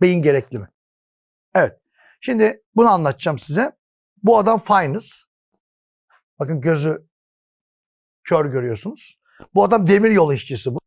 Beyin gerekli mi? Evet. Şimdi bunu anlatacağım size. Bu adam Finus. Bakın gözü kör görüyorsunuz. Bu adam demir yolu işçisi bu.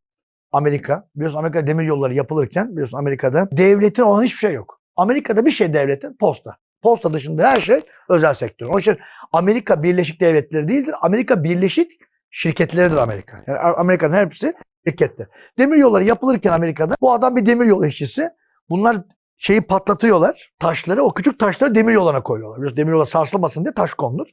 Amerika. Biliyorsun Amerika demir yolları yapılırken biliyorsun Amerika'da devletin olan hiçbir şey yok. Amerika'da bir şey devletin posta. Posta dışında her şey özel sektör. Onun için Amerika Birleşik Devletleri değildir. Amerika Birleşik Şirketleridir Amerika. Yani Amerika'nın hepsi şirketler. Demir yolları yapılırken Amerika'da bu adam bir demir yolu işçisi. Bunlar şeyi patlatıyorlar. Taşları o küçük taşları demir yoluna koyuyorlar. Biliyorsun demir yola sarsılmasın diye taş konulur.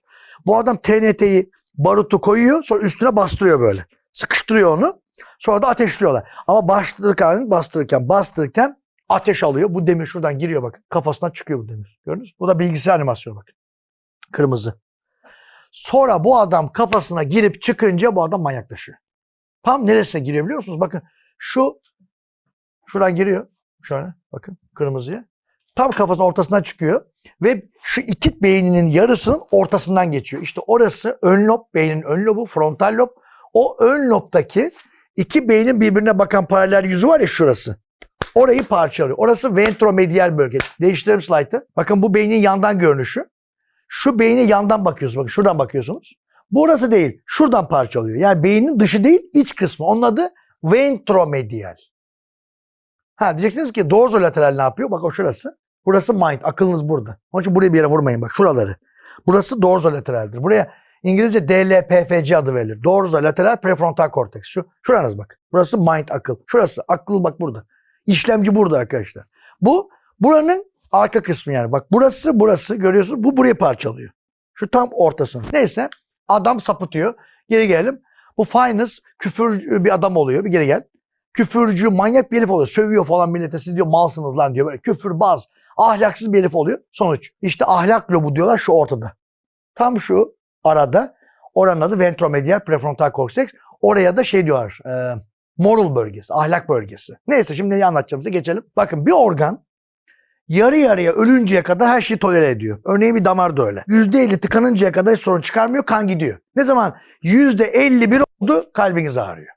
Bu adam TNT'yi barutu koyuyor sonra üstüne bastırıyor böyle. Sıkıştırıyor onu. Sonra da ateşliyorlar. Ama bastırırken, bastırırken, bastırırken ateş alıyor. Bu demir şuradan giriyor bakın. Kafasına çıkıyor bu demir. Gördünüz mü? Bu da bilgisayar animasyonu bakın. Kırmızı. Sonra bu adam kafasına girip çıkınca bu adam manyaklaşıyor. Tam neresine giriyor biliyor musunuz? Bakın şu şuradan giriyor. Şöyle bakın kırmızıya. Tam kafasının ortasından çıkıyor. Ve şu iki beyninin yarısının ortasından geçiyor. İşte orası ön lob, beynin ön lobu, frontal lob. O ön lobdaki iki beynin birbirine bakan paralel yüzü var ya şurası. Orayı parçalıyor. Orası ventromedial bölge. Değiştirelim slaytı. Bakın bu beynin yandan görünüşü. Şu beyne yandan bakıyorsunuz. Bakın şuradan bakıyorsunuz. Burası değil. Şuradan parçalıyor. Yani beynin dışı değil iç kısmı. Onun adı ventromedial. Ha diyeceksiniz ki dorsolateral ne yapıyor? Bak o şurası. Burası mind. Akılınız burada. Onun için buraya bir yere vurmayın bak şuraları. Burası dorsolateraldir. Buraya İngilizce DLPFC adı verilir. Dorsolateral prefrontal korteks. Şu, şuranız bak. Burası mind akıl. Şurası akıl bak burada. İşlemci burada arkadaşlar. Bu buranın arka kısmı yani. Bak burası burası görüyorsun. Bu burayı parçalıyor. Şu tam ortasını. Neyse adam sapıtıyor. Geri gelelim. Bu Finus küfür bir adam oluyor. Bir geri gel. Küfürcü, manyak bir herif oluyor. Sövüyor falan millete. Siz diyor malsınız lan diyor. Böyle küfürbaz, ahlaksız bir herif oluyor. Sonuç. işte ahlak lobu diyorlar şu ortada. Tam şu arada. Oranın adı ventromedial prefrontal korteks. Oraya da şey diyorlar. E, moral bölgesi, ahlak bölgesi. Neyse şimdi neyi anlatacağımıza geçelim. Bakın bir organ yarı yarıya ölünceye kadar her şeyi tolere ediyor. Örneğin bir damar da öyle. %50 tıkanıncaya kadar hiç sorun çıkarmıyor, kan gidiyor. Ne zaman %51 oldu kalbiniz ağrıyor.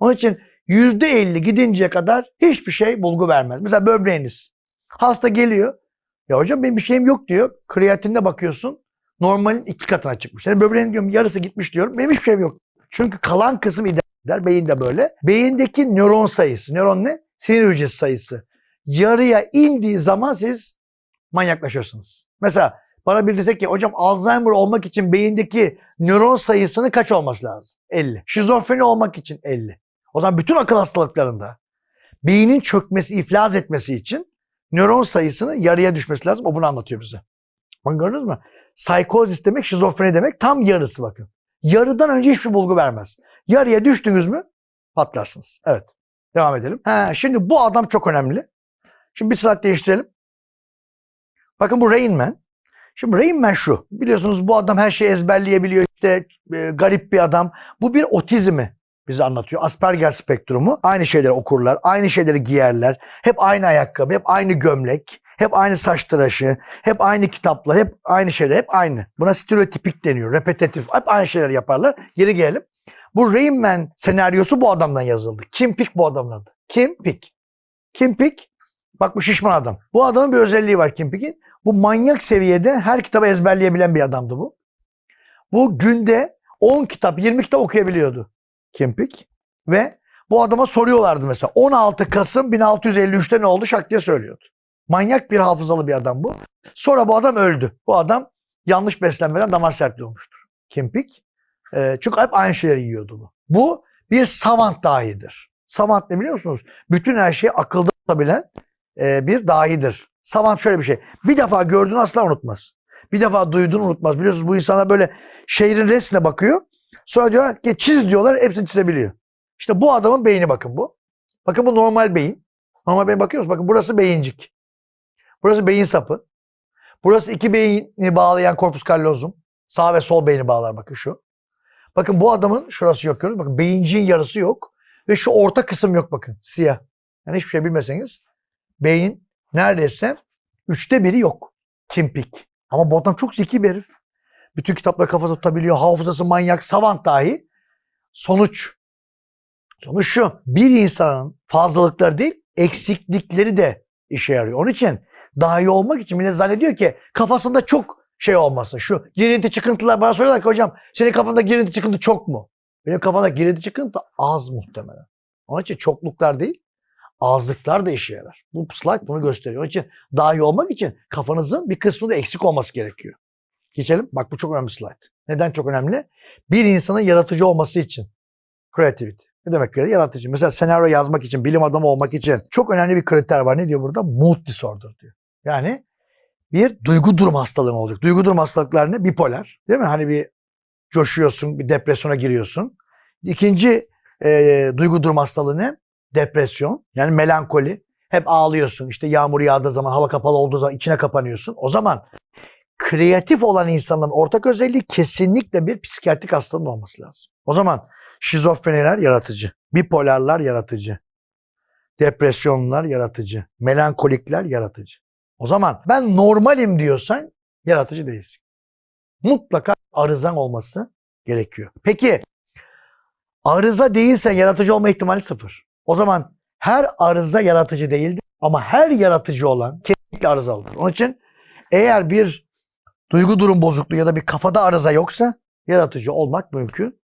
Onun için %50 gidinceye kadar hiçbir şey bulgu vermez. Mesela böbreğiniz. Hasta geliyor. Ya hocam benim bir şeyim yok diyor. Kreatinine bakıyorsun. Normalin iki katına çıkmış. Yani böbreğin diyorum yarısı gitmiş diyorum. Benim hiçbir şeyim yok. Çünkü kalan kısım idare eder. Beyin de böyle. Beyindeki nöron sayısı. Nöron ne? Sinir hücresi sayısı. Yarıya indiği zaman siz manyaklaşırsınız. Mesela bana bir desek ki hocam Alzheimer olmak için beyindeki nöron sayısının kaç olması lazım? 50. Şizofreni olmak için 50. O zaman bütün akıl hastalıklarında beynin çökmesi, iflas etmesi için nöron sayısının yarıya düşmesi lazım. O bunu anlatıyor bize. Bakın gördünüz mü? Psikozis demek, şizofreni demek tam yarısı bakın. Yarıdan önce hiçbir bulgu vermez. Yarıya düştünüz mü patlarsınız. Evet. Devam edelim. Ha, şimdi bu adam çok önemli. Şimdi bir saat değiştirelim. Bakın bu Rain Man. Şimdi Rain Man şu. Biliyorsunuz bu adam her şeyi ezberleyebiliyor. İşte e, garip bir adam. Bu bir otizmi bize anlatıyor. Asperger spektrumu. Aynı şeyleri okurlar. Aynı şeyleri giyerler. Hep aynı ayakkabı. Hep aynı gömlek. Hep aynı saç tıraşı. Hep aynı kitaplar. Hep aynı şeyler. Hep aynı. Buna stereotipik deniyor. Repetitif. Hep aynı şeyler yaparlar. Geri gelelim. Bu Rain Man senaryosu bu adamdan yazıldı. Kim Pick bu adamın adı. Kim Pick. Kim Pick Bak bu şişman adam. Bu adamın bir özelliği var Kim Pick'in. Bu manyak seviyede her kitabı ezberleyebilen bir adamdı bu. Bu günde 10 kitap, 20 kitap okuyabiliyordu Kim Pick. Ve bu adama soruyorlardı mesela 16 Kasım 1653'te ne oldu şak diye söylüyordu. Manyak bir hafızalı bir adam bu. Sonra bu adam öldü. Bu adam yanlış beslenmeden damar sertliği olmuştur. Kim Pick. Ee, çünkü hep aynı şeyleri yiyordu bu. Bu bir savant dahidir. Savant ne biliyor musunuz? Bütün her şeyi akılda tutabilen e, bir dahidir. Savant şöyle bir şey. Bir defa gördüğünü asla unutmaz. Bir defa duyduğunu unutmaz. Biliyorsunuz bu insana böyle şehrin resmine bakıyor. Sonra diyorlar ki çiz diyorlar hepsini çizebiliyor. İşte bu adamın beyni bakın bu. Bakın bu normal beyin. Normal beyin bakıyor musunuz? Bakın burası beyincik. Burası beyin sapı. Burası iki beyni bağlayan korpus callosum. Sağ ve sol beyni bağlar bakın şu. Bakın bu adamın şurası yok görüyorsunuz. Bakın beyinciğin yarısı yok. Ve şu orta kısım yok bakın. Siyah. Yani hiçbir şey bilmeseniz beyin neredeyse üçte biri yok. Kimpik. Ama bu adam çok zeki bir herif. Bütün kitapları kafasında tutabiliyor. Hafızası manyak, savant dahi. Sonuç. Sonuç şu. Bir insanın fazlalıkları değil, eksiklikleri de işe yarıyor. Onun için daha iyi olmak için millet zannediyor ki kafasında çok şey olmasın. Şu girinti çıkıntılar bana soruyorlar ki hocam senin kafanda girinti çıkıntı çok mu? Benim kafamda girinti çıkıntı az muhtemelen. Onun için çokluklar değil azlıklar da işe yarar. Bu slide bunu gösteriyor. Onun için daha iyi olmak için kafanızın bir kısmı da eksik olması gerekiyor. Geçelim. Bak bu çok önemli slide. Neden çok önemli? Bir insanın yaratıcı olması için. Creativity. Ne demek creativity? Yaratıcı. Mesela senaryo yazmak için, bilim adamı olmak için çok önemli bir kriter var. Ne diyor burada? Mood disorder diyor. Yani bir duygu durum hastalığı olacak. Duygu durum hastalıkları ne? Bipolar. Değil mi? Hani bir coşuyorsun, bir depresyona giriyorsun. İkinci e, duygu durum hastalığı ne? Depresyon. Yani melankoli. Hep ağlıyorsun. İşte yağmur yağdığı zaman, hava kapalı olduğu zaman içine kapanıyorsun. O zaman kreatif olan insanların ortak özelliği kesinlikle bir psikiyatrik hastalığın olması lazım. O zaman şizofreniler yaratıcı, bipolarlar yaratıcı, depresyonlar yaratıcı, melankolikler yaratıcı. O zaman ben normalim diyorsan yaratıcı değilsin. Mutlaka arızan olması gerekiyor. Peki arıza değilsen yaratıcı olma ihtimali sıfır. O zaman her arıza yaratıcı değildir ama her yaratıcı olan kesinlikle arızalıdır. Onun için eğer bir duygu durum bozukluğu ya da bir kafada arıza yoksa yaratıcı olmak mümkün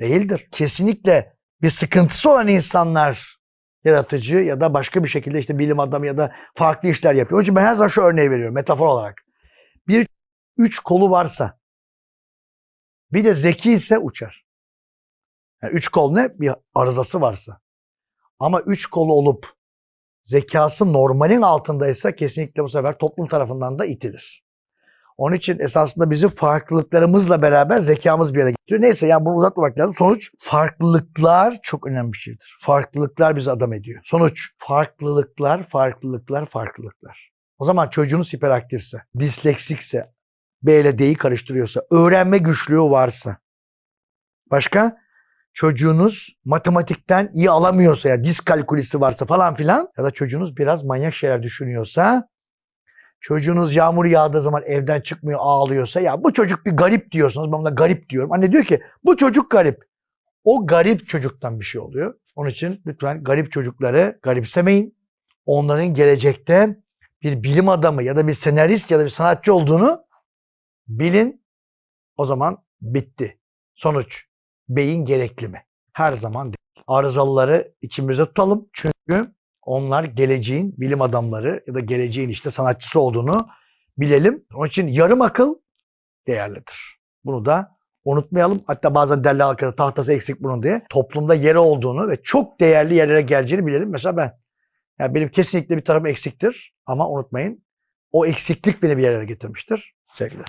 değildir. Kesinlikle bir sıkıntısı olan insanlar yaratıcı ya da başka bir şekilde işte bilim adamı ya da farklı işler yapıyor. Onun için ben her zaman şu örneği veriyorum metafor olarak. Bir üç kolu varsa bir de zeki ise uçar. Yani üç kol ne? Bir arızası varsa. Ama üç kolu olup zekası normalin altındaysa kesinlikle bu sefer toplum tarafından da itilir. Onun için esasında bizim farklılıklarımızla beraber zekamız bir yere getiriyor. Neyse yani bunu uzatmamak lazım. Sonuç farklılıklar çok önemli bir şeydir. Farklılıklar bizi adam ediyor. Sonuç farklılıklar, farklılıklar, farklılıklar. O zaman çocuğunuz hiperaktifse, disleksikse, B ile D'yi karıştırıyorsa, öğrenme güçlüğü varsa, başka? Çocuğunuz matematikten iyi alamıyorsa ya diskalkulisi varsa falan filan ya da çocuğunuz biraz manyak şeyler düşünüyorsa Çocuğunuz yağmur yağdığı zaman evden çıkmıyor ağlıyorsa ya bu çocuk bir garip diyorsunuz. Ben buna garip diyorum. Anne diyor ki bu çocuk garip. O garip çocuktan bir şey oluyor. Onun için lütfen garip çocukları garipsemeyin. Onların gelecekte bir bilim adamı ya da bir senarist ya da bir sanatçı olduğunu bilin. O zaman bitti. Sonuç beyin gerekli mi? Her zaman değil. Arızalıları içimize tutalım. Çünkü onlar geleceğin bilim adamları ya da geleceğin işte sanatçısı olduğunu bilelim. Onun için yarım akıl değerlidir. Bunu da unutmayalım. Hatta bazen derler arkada tahtası eksik bunun diye. Toplumda yeri olduğunu ve çok değerli yerlere geleceğini bilelim. Mesela ben. Yani benim kesinlikle bir tarafım eksiktir. Ama unutmayın o eksiklik beni bir yerlere getirmiştir. Sevgiler.